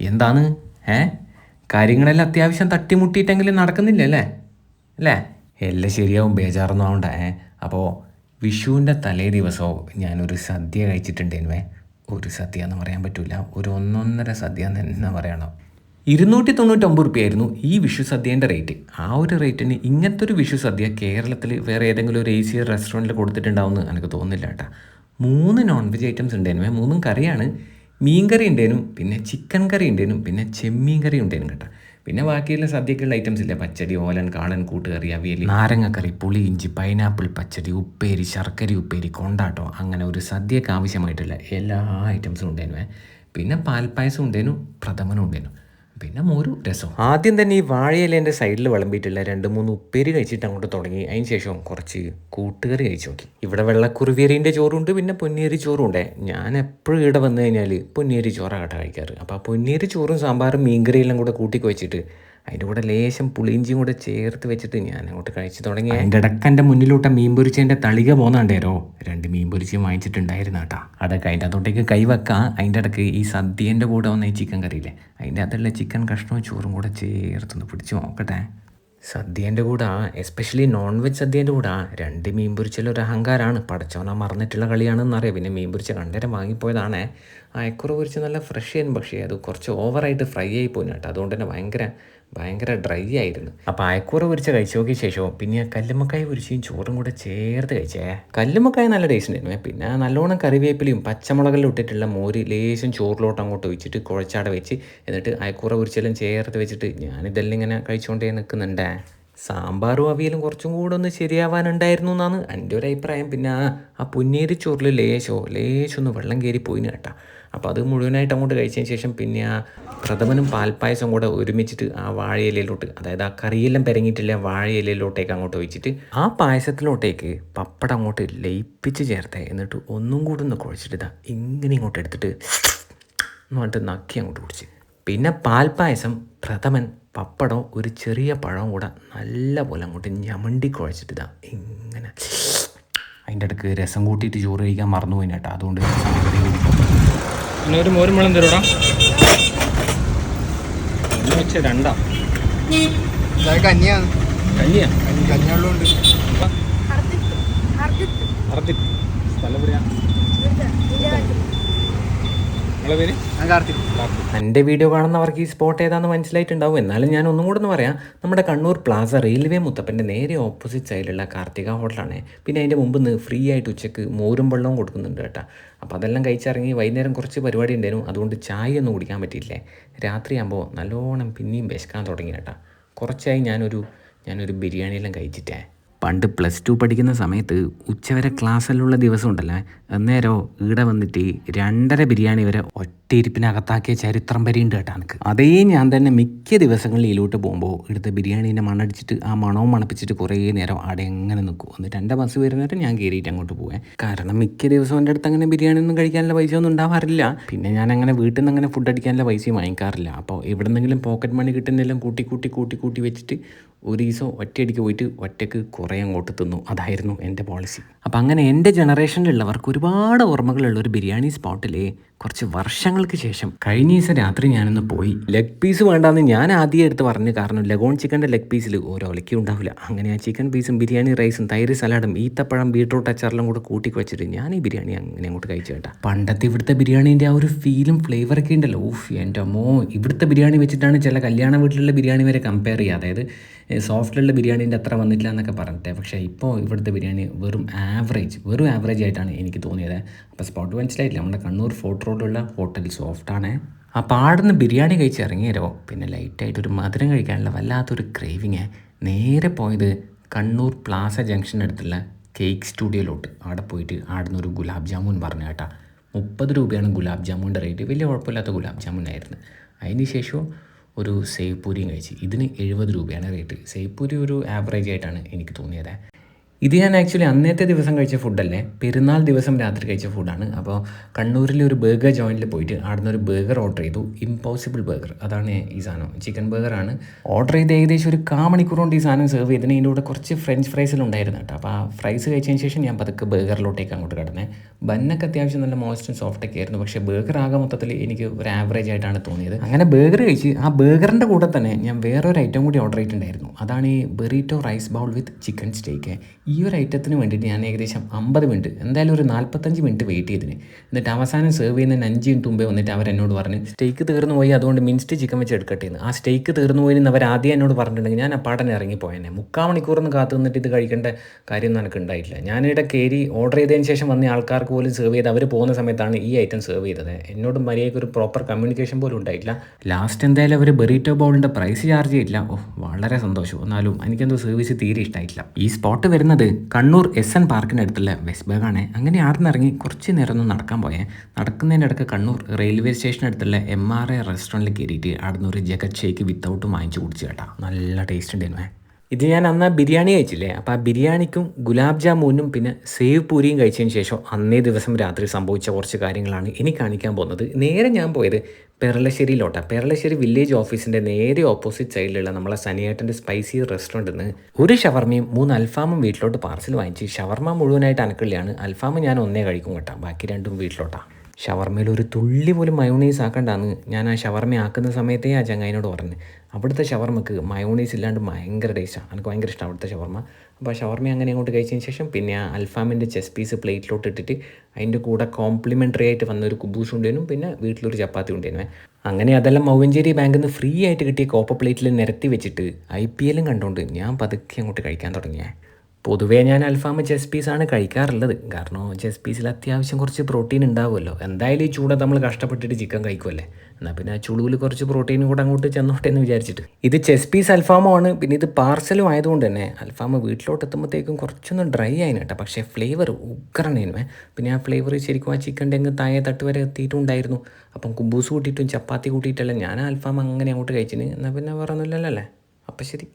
എന്താണ്? ഏ? കാര്യങ്ങളെല്ലാം അത്യാവശ്യം തട്ടിമുട്ടിയിട്ടെങ്കിലും നടക്കുന്നില്ല അല്ലേ? അല്ലേ എല്ലാം ശരിയാവും ബേജാറൊന്നും ആവണ്ട ഏ? അപ്പോൾ വിഷുവിന്റെ തലേ ദിവസവും ഞാനൊരു സദ്യ കഴിച്ചിട്ടുണ്ടേനുവേ. ഒരു സദ്യ എന്ന് പറയാൻ പറ്റില്ല ഒരു ഒന്നൊന്നര സദ്യ എന്ന് തന്നെ പറയണം. ഇരുന്നൂറ്റി തൊണ്ണൂറ്റൊമ്പത് റുപ്യായിരുന്നു ഈ വിഷു സദ്യേന്റെ റേറ്റ്. ആ ഒരു റേറ്റിന് ഇങ്ങനത്തെ ഒരു വിഷു സദ്യ കേരളത്തിൽ വേറെ ഏതെങ്കിലും ഒരു ഏസിയ റെസ്റ്റോറന്റിൽ കൊടുത്തിട്ടുണ്ടാവുമെന്ന് എനിക്ക് തോന്നുന്നില്ല കേട്ടോ. മൂന്ന് നോൺ വെജ് ഐറ്റംസ് ഉണ്ടായിരുന്നു മൂന്നും കറിയാണ്. മീൻ കറി ഉണ്ടേനും പിന്നെ ചിക്കൻ കറി ഉണ്ടേനും പിന്നെ ചെമ്മീൻ കറി ഉണ്ടേനും കേട്ടോ. പിന്നെ ബാക്കിയുള്ള സദ്യക്കുള്ള ഐറ്റംസ് ഇല്ല? പച്ചടി ഓലൻ കാളൻ കൂട്ടുകറി അവിയൽ നാരങ്ങക്കറി പുളി ഇഞ്ചി പൈനാപ്പിൾ പച്ചടി ഉപ്പേരി ശർക്കര ഉപ്പേരി കൊണ്ടാട്ടോ. അങ്ങനെ ഒരു സദ്യക്ക് ആവശ്യമായിട്ടുള്ള എല്ലാ ഐറ്റംസും ഉണ്ടേനുവേ. പിന്നെ പാൽപ്പായസം ഉണ്ടേനും പ്രഥമനും ഉണ്ടേനും. പിന്നെ മോരു രസം. ആദ്യം തന്നെ ഈ വാഴയിലേന്റെ സൈഡിൽ വിളമ്പിയിട്ടില്ല. രണ്ട് മൂന്ന് ഉപ്പേരി കഴിച്ചിട്ട് അങ്ങോട്ട് തുടങ്ങി. അതിന് ശേഷം കുറച്ച് കൂട്ടുകറി കഴിച്ചു നോക്കി. ഇവിടെ വെള്ളക്കുറുവേരീന്റെ ചോറുണ്ട് പിന്നെ പൊന്നിയേരി ചോറും ഉണ്ട് ഞാൻ എപ്പോഴും ഇവിടെ വന്നു കഴിഞ്ഞാൽ പൊന്നിയേരി ചോറാണ് കേട്ടോ കഴിക്കാറ്. അപ്പോൾ ആ പൊന്നിയേരി ചോറും സാമ്പാറും മീൻകറിയെല്ലാം കൂടെ കൂട്ടി വെച്ചിട്ട് അതിന്റെ കൂടെ ലേശം പുളിയിഞ്ചിയും കൂടെ ചേർത്ത് വെച്ചിട്ട് ഞാൻ അങ്ങോട്ട് കഴിച്ചു തുടങ്ങി എന്റെ ഇടക്കന്റെ മുന്നിലോട്ട മീൻ പൊരിച്ചതിന്റെ തളിക പോന്നാണ്ടേരോ? രണ്ട് മീൻ പൊരിച്ചും വാങ്ങിച്ചിട്ടുണ്ടായിരുന്നു കേട്ടോ അതൊക്കെ അതിന്റെ അതോട്ടേക്ക് കൈവെക്കാം അതിന്റെ ഇടയ്ക്ക് ഈ സദ്യേന്റെ കൂടെ വന്ന ഈ ചിക്കൻ കറിയില്ലേ? അതിന്റെ അകത്തുള്ള ചിക്കൻ കഷ്ണവും ചോറും കൂടെ ചേർത്തൊന്ന് പിടിച്ച് നോക്കട്ടെ. സദ്യേന്റെ കൂടെ എസ്പെഷ്യലി നോൺ വെജ് സദ്യേന്റെ കൂടെ രണ്ട് മീൻ പൊരിച്ചൽ ഒരു അഹങ്കാരമാണ് പടച്ചോന മറന്നിട്ടുള്ള കളിയാണെന്ന് അറിയാം പിന്നെ മീൻ പൊരിച്ച കണ്ടേരം വാങ്ങിപ്പോയതാണേ. അയക്കുറ പൊരിച്ച് നല്ല ഫ്രഷ് ആയിരുന്നു. പക്ഷേ അത് കുറച്ച് ഓവറായിട്ട് ഫ്രൈ ആയി പോയി കേട്ടോ അതുകൊണ്ട് തന്നെ ഭയങ്കര ഭയങ്കര ഡ്രൈ ആയിരുന്നു. അപ്പോൾ അയക്കൂറ പൊരിച്ച കഴിച്ചു നോക്കിയ ശേഷം പിന്നെ കല്ലുമ്മക്കായ പൊരിച്ചും ചോറും കൂടെ ചേർത്ത് കഴിച്ചേ. കല്ലുമ്മക്കായ നല്ല ടേസ്റ്റ് ഉണ്ടായിരുന്നു. പിന്നെ നല്ലോണം കറിവേപ്പിലയും പച്ചമുളകെല്ലാം ഇട്ടിട്ടുള്ള മോര് ലേശം ചോറിലോട്ട് അങ്ങോട്ട് ഒഴിച്ചിട്ട് കുഴച്ചാടെ വെച്ച് എന്നിട്ട് അയക്കൂറ പൊരിച്ചെല്ലാം ചേർത്ത് വെച്ചിട്ട് ഞാനിതെല്ലാം ഇങ്ങനെ കഴിച്ചുകൊണ്ടേ നിൽക്കുന്നുണ്ടേ സാമ്പാറും അവിയലും കുറച്ചും കൂടെ ഒന്ന് ശരിയാവാനുണ്ടായിരുന്നു എന്നാണ് എന്റെ ഒരു അഭിപ്രായം. പിന്നെ ആ പുന്നേരി ചോറിൽ ലേശോ ലേശം ഒന്ന് വെള്ളം കയറി പോയിന് കേട്ടാ. അപ്പോൾ അത് മുഴുവനായിട്ട് അങ്ങോട്ട് കഴിച്ചതിന് ശേഷം പിന്നെ ആ പ്രഥമനും പാൽപ്പായസം കൂടെ ഒരുമിച്ചിട്ട് ആ വാഴയിലയിലോട്ട് അതായത് ആ കറിയെല്ലാം പെരങ്ങിയിട്ടില്ല വാഴയിലയിലോട്ടേക്ക് അങ്ങോട്ട് ഒഴിച്ചിട്ട് ആ പായസത്തിലോട്ടേക്ക് പപ്പടം അങ്ങോട്ട് ലയിപ്പിച്ച് ചേർത്തേ. എന്നിട്ട് ഒന്നും കൂടെ ഒന്ന് കുഴച്ചിട്ട് ഇതാ ഇങ്ങനെ ഇങ്ങോട്ട് എടുത്തിട്ട് എന്നിട്ട് നക്കി അങ്ങോട്ട് കുടിച്ച്. പിന്നെ പാൽപ്പായസം പ്രഥമൻ പപ്പടം ഒരു ചെറിയ പഴവും കൂടെ നല്ല പോലെ അങ്ങോട്ട് ഞമണ്ടി കുഴച്ചിട്ട് ഇതാ ഇങ്ങനെ. അതിന്റെ ഇടയ്ക്ക് രസം കൂട്ടിയിട്ട് ചോറ് കഴിക്കാൻ മറന്നു പോയി കേട്ടോ. അതുകൊണ്ട് പിന്നെ ഒരു മോരും വെള്ളം തരൂടാ. ഒന്ന് വെച്ച് രണ്ടാ. കന്യാ കന്യാ കഞ്ഞിയാ? കഞ്ഞി കഞ്ഞിവെള്ളമുണ്ട്. അറത്തിട്ട് സ്ഥലം എവിടെയാ നിങ്ങളെ പേര് ഞാൻ കാർത്തിക് എന്റെ വീഡിയോ കാണുന്നവർക്ക് ഈ സ്പോട്ട് ഏതാണെന്ന് മനസ്സിലായിട്ടുണ്ടാവും. എന്നാലും ഞാൻ ഒന്നും കൂടെ ഒന്ന് പറയാം. നമ്മുടെ കണ്ണൂർ പ്ലാസ റെയിൽവേ മുത്തപ്പന്റെ നേരെ ഓപ്പോസിറ്റ് സൈഡിലുള്ള കാർത്തിക ഹോട്ടലാണ്. പിന്നെ അതിന്റെ മുമ്പ് നിന്ന് ഫ്രീ ആയിട്ട് ഉച്ചയ്ക്ക് മോരും വെള്ളവും കൊടുക്കുന്നുണ്ട് കേട്ടോ. അപ്പോൾ അതെല്ലാം കഴിച്ചിറങ്ങി വൈകുന്നേരം കുറച്ച് പരിപാടി ഉണ്ടായിരുന്നു. അതുകൊണ്ട് ചായ ഒന്നും കുടിക്കാൻ പറ്റിയില്ലേ രാത്രിയാകുമ്പോൾ നല്ലോണം പിന്നെയും വിശക്കാൻ തുടങ്ങി കേട്ടോ. കുറച്ചായി ഞാനൊരു ഞാനൊരു ബിരിയാണിയെല്ലാം കഴിച്ചിട്ടേ. പണ്ട് പ്ലസ് ടു പഠിക്കുന്ന സമയത്ത് ഉച്ചവരെ ക്ലാസ്സിലുള്ള ദിവസം ഉണ്ടല്ലേ അന്നേരോ ഈടെ വന്നിട്ട് രണ്ടര ബിരിയാണി വരെ ഒറ്റയിരിപ്പിനകത്താക്കിയ ചരിത്രം വരെയുണ്ട് കേട്ടോ എനിക്ക് അതേ ഞാൻ തന്നെ മിക്ക ദിവസങ്ങളിൽ ഇതിലോട്ട് പോകുമ്പോൾ ഇവിടുത്തെ ബിരിയാണീന്റെ മണടിച്ചിട്ട് ആ മണവും മണപ്പിച്ചിട്ട് കുറേ നേരം അവിടെ എങ്ങനെ നിൽക്കും എന്നിട്ട് എന്റെ ബസ് വരുന്നവരെ ഞാൻ കയറിയിട്ട് അങ്ങോട്ട് പോകാൻ കാരണം മിക്ക ദിവസവും എന്റെ അടുത്ത് അങ്ങനെ ബിരിയാണി ഒന്നും കഴിക്കാനുള്ള പൈസ ഒന്നും ഉണ്ടാവാറില്ല. പിന്നെ ഞാൻ അങ്ങനെ വീട്ടിൽ നിന്ന് അങ്ങനെ ഫുഡ് അടിക്കാനുള്ള പൈസയും വാങ്ങിക്കാറില്ല. അപ്പോൾ എവിടെ നിന്നെങ്കിലും പോക്കറ്റ് മണി കിട്ടുന്നെല്ലാം കൂട്ടി കൂട്ടി കൂട്ടി കൂട്ടി വെച്ചിട്ട് ഒരു ദിവസം ഒറ്റയടിക്ക് പോയിട്ട് ഒറ്റയ്ക്ക് കുറേ അങ്ങോട്ട് തിന്നു. അതായിരുന്നു എന്റെ പോളിസി അപ്പം അങ്ങനെ എന്റെ ജനറേഷനിലുള്ളവർക്ക് ഒരുപാട് ഓർമ്മകളുള്ള ഒരു ബിരിയാണി സ്പോട്ടിലെ കുറച്ച് വർഷങ്ങൾക്ക് ശേഷം കഴിഞ്ഞ ദിവസം രാത്രി ഞാനൊന്ന് പോയി. ലെഗ് പീസ് വേണ്ടാന്ന് ഞാൻ ആദ്യം എടുത്ത് പറഞ്ഞു കാരണം ലഗോൺ ചിക്കന്റെ ലെഗ് പീസിൽ ഒരു ഒലക്കി ഉണ്ടാവില്ല അങ്ങനെ ആ ചിക്കൻ പീസും ബിരിയാണി റൈസും തൈര് സലാഡും ഈത്തപ്പഴം ബീട്രൂട്ട് അച്ചാറെല്ലാം കൂടെ കൂട്ടി വെച്ചിട്ട് ഞാൻ ഈ ബിരിയാണി അങ്ങനെ അങ്ങോട്ട് കഴിച്ചു കേട്ടാ. പണ്ടത്തെ ഇവിടുത്തെ ബിരിയാണീന്റെ ആ ഒരു ഫീലും ഫ്ലേവറൊക്കെ ഉണ്ടല്ലോ. ഊഫ് എന്റെ അമ്മോ. ഇവിടുത്തെ ബിരിയാണി വെച്ചിട്ടാണ് ചില കല്യാണ വീട്ടിലുള്ള ബിരിയാണി വരെ കമ്പയർ ചെയ്യുക. അതായത് സോഫ്റ്റിലുള്ള ബിരിയാണീന്റെ അത്ര വന്നിട്ടില്ല എന്നൊക്കെ പറഞ്ഞിട്ട്. പക്ഷേ ഇപ്പോൾ ഇവിടുത്തെ ബിരിയാണി വെറും ആവറേജ് വെറും ആവറേജ് ആയിട്ടാണ് എനിക്ക് തോന്നിയത്. അപ്പോൾ സ്പോട്ട് മനസ്സിലായിട്ടില്ല. നമ്മുടെ കണ്ണൂർ ഫോർട്ട് റോഡിലുള്ള ഹോട്ടൽ സോഫ്റ്റാണ് ആ ആടുന്ന് ബിരിയാണി കഴിച്ച് ഇറങ്ങിയരോ? പിന്നെ ലൈറ്റായിട്ട് ഒരു മധുരം കഴിക്കാനുള്ള വല്ലാത്തൊരു ക്രേവിങ് നേരെ പോയത് കണ്ണൂർ പ്ലാസ ജംഗ്ഷൻ അടുത്തുള്ള കേക്ക് സ്റ്റുഡിയോയിലോട്ട് അവിടെ പോയിട്ട് ആടുന്ന് ഒരു ഗുലാബ് ജാമുൻ പറഞ്ഞു കേട്ടാ. മുപ്പത് രൂപയാണ് ഗുലാബ് ജാമുന്റെ റേറ്റ് വലിയ കുഴപ്പമില്ലാത്ത ഗുലാബ് ജാമുൻ ആയിരുന്നു അതിന് ശേഷം ഒരു സേവ് പൂരിയും കഴിച്ച്. ഇതിന് എഴുപത് രൂപയാണ് റേറ്റ് സേവ് പൂരി ഒരു ആവറേജ് ആയിട്ടാണ് എനിക്ക് തോന്നിയത്. ഇത് ഞാൻ ആക്ച്വലി അന്നത്തെ ദിവസം കഴിച്ച ഫുഡല്ലേ പെരുന്നാൾ ദിവസം രാത്രി കഴിച്ച ഫുഡാണ് അപ്പോൾ കണ്ണൂരിലെ ഒരു ബർഗർ ജോയിന്റിൽ പോയിട്ട് അവിടെ നിന്ന് ഒരു ബർഗർ ഓർഡർ ചെയ്തു. ഇമ്പോസിബിൾ ബർഗർ അതാണ് ഈ സാധനം. ചിക്കൻ ബർഗറാണ് ഓർഡർ ചെയ്ത് ഏകദേശം ഒരു കാ മണിക്കൂർ ഈ സാധനം സെർവ് ചെയ്തതിന് ഇതിന്റെ കൂടെ കുറച്ച് ഫ്രഞ്ച് ഫ്രൈസിലുണ്ടായിരുന്നു കേട്ടോ. അപ്പോൾ ആ ഫ്രൈസ് കഴിച്ചതിന് ശേഷം ഞാൻ പതുക്കെ ബർഗറിലോട്ടേക്ക് അങ്ങോട്ട് കിടന്നേ. ബന്നൊക്കെ അത്യാവശ്യം നല്ല മോസ്റ്റും സോഫ്റ്റൊക്കെ ആയിരുന്നു. പക്ഷേ ബർഗർ ആകെ മൊത്തത്തിൽ എനിക്ക് ഒരു ആവറേജ് ആയിട്ടാണ് തോന്നിയത്. അങ്ങനെ ബർഗർ കഴിച്ച് ആ ബർഗറിന്റെ കൂടെ തന്നെ ഞാൻ വേറൊരു ഐറ്റം കൂടി ഓർഡർ ചെയ്തിട്ടുണ്ടായിരുന്നു. അതാണ് ഈ burrito rice bowl with chicken steak ഈ ഒരു ഐറ്റത്തിന് വേണ്ടിയിട്ട് ഞാൻ ഏകദേശം അമ്പത് മിനിറ്റ് എന്തായാലും ഒരു നാൽപ്പത്തഞ്ച് മിനിറ്റ് വെയിറ്റ് ചെയ്തിന്. എന്നിട്ട് അവസാനം സെർവ് ചെയ്യുന്ന അഞ്ച് മിനിറ്റ് വന്നിട്ട് അവർ എന്നോട് പറഞ്ഞു സ്റ്റേക്ക് തീർന്നു പോയി അതുകൊണ്ട് മിൻസ്റ്റ് ചിക്കൻ വെച്ച് എടുക്കട്ടെ എന്ന്. ആ സ്റ്റേക്ക് തീർന്നു പോയി എന്ന് അവർ ആദ്യം എന്നോട് പറഞ്ഞിട്ടുണ്ടെങ്കിൽ ഞാൻ അപ്പാടനെ ഇറങ്ങിപ്പോയെന്നെ മുക്കാൽ മണിക്കൂറൊന്നും കാത്തു നിന്നിട്ട് ഇത് കഴിക്കേണ്ട കാര്യമൊന്നും എനിക്ക് ഉണ്ടായിട്ടില്ല. ഞാനിവിടെ കയറി ഓർഡർ ചെയ്തതിന് ശേഷം വന്ന ആൾക്കാർക്ക് പോലും സെർവ് ചെയ്ത് അവർ പോകുന്ന സമയത്താണ് ഈ ഐറ്റം സെർവ് ചെയ്തത്. എന്നോട് മര്യാദയ്ക്ക് ഒരു പ്രോപ്പർ കമ്മ്യൂണിക്കേഷൻ പോലും ഉണ്ടായിട്ടില്ല. ലാസ്റ്റ് എന്തായാലും അവർ ബെറീറ്റോ ബൗളിന്റെ പ്രൈസ് ചാർജ് ചെയ്തില്ല ഓ വളരെ സന്തോഷം. എന്നാലും എനിക്കെന്തോ സർവീസ് തീരെ ഇഷ്ടമായിട്ടില്ല ഈ സ്പോട്ട് വരുന്നത് കണ്ണൂർ എസ് എൻ പാർക്കിനടുത്തുള്ള വെസ്റ്റ് ബാഗാണ് അങ്ങനെ ആർന്നിറങ്ങി കുറച്ച് നേരം ഒന്ന് നടക്കാൻ പോയേ. നടക്കുന്നതിന്റെ ഇടയ്ക്ക് കണ്ണൂർ റെയിൽവേ സ്റ്റേഷനടുത്തുള്ള എം ആർ എ റെസ്റ്റോറന്റിൽ കയറിയിട്ട് അവിടെ നിന്ന് ഒരു ജഗത് ഷേക്ക് വിത്തൗട്ട് വാങ്ങിച്ച് കുടിച്ചു കേട്ടോ. നല്ല ടേസ്റ്റ് ഉണ്ടായിരുന്നു. ഇത് ഞാൻ അന്ന് ആ ബിരിയാണി കഴിച്ചില്ലേ? അപ്പോൾ ആ ബിരിയാണിക്കും ഗുലാബ് ജാമുനും പിന്നെ സേവ് പൂരിയും കഴിച്ചതിന് ശേഷം അന്നേ ദിവസം രാത്രി സംഭവിച്ച കുറച്ച് കാര്യങ്ങളാണ് ഇനി കാണിക്കാൻ പോകുന്നത്. നേരെ ഞാൻ പോയത് പെരളശ്ശേരിയിലോട്ടാണ് പെരളശ്ശേരി വില്ലേജ് ഓഫീസിന്റെ നേരെ ഓപ്പോസിറ്റ് സൈഡിലുള്ള നമ്മളെ സനിയേട്ടന്റെ സ്പൈസി റെസ്റ്റോറന്റിൽ നിന്ന് ഒരു ഷവർമയും മൂന്ന് അൽഫാമും വീട്ടിലോട്ട് പാർസൽ വാങ്ങിച്ച് ഷവർമ മുഴുവനായിട്ട് അനക്കിള്ളിയാണ് അൽഫാം ഞാൻ ഒന്നേ കഴിക്കും കേട്ടോ. ബാക്കി രണ്ടും വീട്ടിലോട്ടാണ് ഷവർമയിൽ ഒരു തുള്ളി പോലും മയോണൈസ് ആക്കണ്ടെന്ന് ഞാൻ ആ ഷവർമ ആക്കുന്ന സമയത്തേ ആ ചങ്ങായിനോട് പറഞ്ഞു. അവിടുത്തെ ഷവർമ്മക്ക് മയോണൈസ് ഇല്ലാണ്ട് ഭയങ്കര ടേസ്റ്റാണ് എനിക്ക് ഭയങ്കര ഇഷ്ടമാണ് അവിടുത്തെ ഷവർമ്മ അപ്പോൾ ആ ഷവർമ അങ്ങനെ അങ്ങോട്ട് കഴിച്ചതിന് ശേഷം പിന്നെ ആ അൽഫാമിന്റെ ചെസ് പീസ് പ്ലേറ്റിലോട്ട് ഇട്ടിട്ട് അതിന്റെ കൂടെ കോംപ്ലിമെന്ററി ആയിട്ട് വന്ന ഒരു കുബൂസ് ഉണ്ടേനും പിന്നെ വീട്ടിലൊരു ചപ്പാത്തി ഉണ്ടേനുവേ. അങ്ങനെ അതെല്ലാം മൗവഞ്ചേരി ബാങ്കിൽ നിന്ന് ഫ്രീ ആയിട്ട് കിട്ടിയ കോപ്പ പ്ലേറ്റിൽ നിരത്തി വെച്ചിട്ട് ഐ പി എല്ലും കണ്ടുകൊണ്ട് ഞാൻ പതുക്കെ അങ്ങോട്ട് കഴിക്കാൻ തുടങ്ങിയേ. പൊതുവേ ഞാൻ അൽഫാം ചെസ് പീസാണ് കഴിക്കാറുള്ളത്. കാരണം ചെസ് പീസിൽ അത്യാവശ്യം കുറച്ച് പ്രോട്ടീൻ ഉണ്ടാവുമല്ലോ. എന്തായാലും ഈ ചൂട് നമ്മൾ കഷ്ടപ്പെട്ടിട്ട് ചിക്കൻ കഴിക്കുമല്ലേ എന്നാൽ പിന്നെ ആ ചുളുവിൽ കുറച്ച് പ്രോട്ടീനും കൂടെ അങ്ങോട്ട് ചെന്നോട്ടെ എന്ന് വിചാരിച്ചിട്ട്. ഇത് ചെസ് പീസ് അൽഫാമാണ് പിന്നെ ഇത് പാർസലും ആയതുകൊണ്ട് തന്നെ അൽഫാം വീട്ടിലോട്ട് എത്തുമ്പോഴത്തേക്കും കുറച്ചൊന്ന് ഡ്രൈ ആയിന് കേട്ടോ. പക്ഷേ ഫ്ലേവർ ഉഗ്രണേനുവേ പിന്നെ ആ ഫ്ലേവർ ശരിക്കും ആ ചിക്കന്റെ അങ്ങ് താഴെ തട്ട് വരെ എത്തിയിട്ടുണ്ടായിരുന്നു. അപ്പം കുബൂസ് കൂട്ടിയിട്ടും ചപ്പാത്തി കൂട്ടിയിട്ടല്ല ഞാൻ അൽഫാം അങ്ങനെ അങ്ങോട്ട് കഴിച്ചിന്. എന്നാൽ പിന്നെ വേറെ ഒന്നുമില്ലല്ലോ അല്ലേ? അപ്പം ശരി.